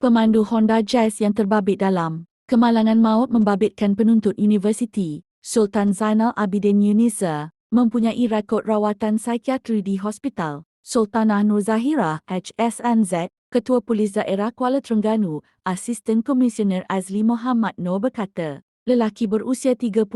Pemandu Honda Jazz yang terbabit dalam kemalangan maut membabitkan penuntut universiti Sultan Zainal Abidin Yunisa mempunyai rekod rawatan psikiatri di Hospital Sultanah Nur Zahira HSNZ Ketua Polis Daerah Kuala Terengganu Asisten Komisioner Azli Muhammad Noor berkata lelaki berusia 32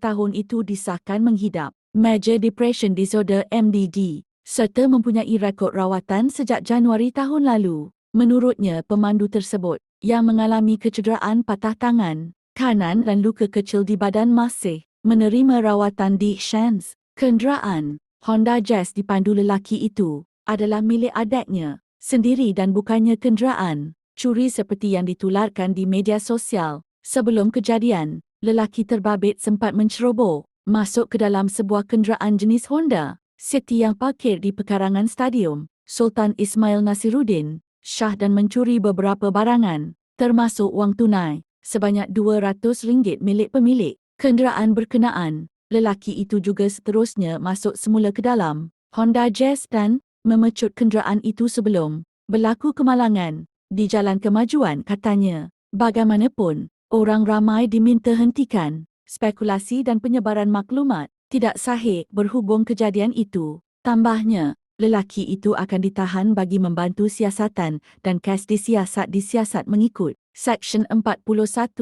tahun itu disahkan menghidap Major Depression Disorder MDD serta mempunyai rekod rawatan sejak Januari tahun lalu. Menurutnya, pemandu tersebut yang mengalami kecederaan patah tangan, kanan dan luka kecil di badan masih menerima rawatan di Shands. Kenderaan Honda Jazz dipandu lelaki itu adalah milik adiknya sendiri dan bukannya kenderaan curi seperti yang ditularkan di media sosial. Sebelum kejadian, lelaki terbabit sempat menceroboh masuk ke dalam sebuah kenderaan jenis Honda City yang parkir di pekarangan stadium Sultan Ismail Nasiruddin Shah dan mencuri beberapa barangan, termasuk wang tunai, sebanyak RM200 milik pemilik. Kenderaan berkenaan, lelaki itu juga seterusnya masuk semula ke dalam Honda Jazz dan memecut kenderaan itu sebelum berlaku kemalangan di Jalan Kemajuan katanya. Bagaimanapun, orang ramai diminta hentikan spekulasi dan penyebaran maklumat tidak sahih berhubung kejadian itu. Tambahnya, lelaki itu akan ditahan bagi membantu siasatan dan kes disiasat disiasat mengikut Seksyen 41.1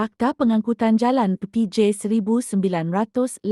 Akta Pengangkutan Jalan PJ 1987.